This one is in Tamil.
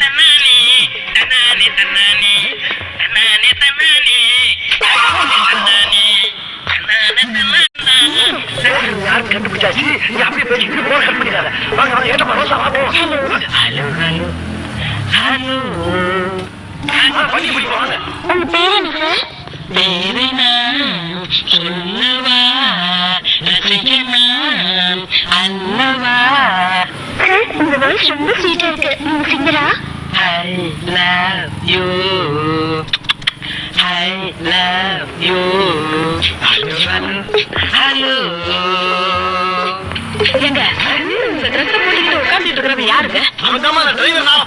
தன்னானே தன்னானே தன்னானே தன்னானே தன்னானே தன்னானே கண்டுபிடிச்சாச்சு? நீ அப்படியே பேசிட்டு போன கட் பண்ணிடாத. வாங்க வாங்க ஏற்ற பரோசா வா போ. Hello hello hello. பேர் என்ன? பேரு என்ன? உங்க வாய்ஸ் ரொம்ப ஸ்வீட்டா இருக்கு நீங்க சிங்கரா? I love you I love you hello hello எங்க சத்திரத்தை போட்டுக்கிட்டு உட்காந்துட்டு இருக்கிறவங்க யாருங்க? அவன் தான் டிரைவர் நான்.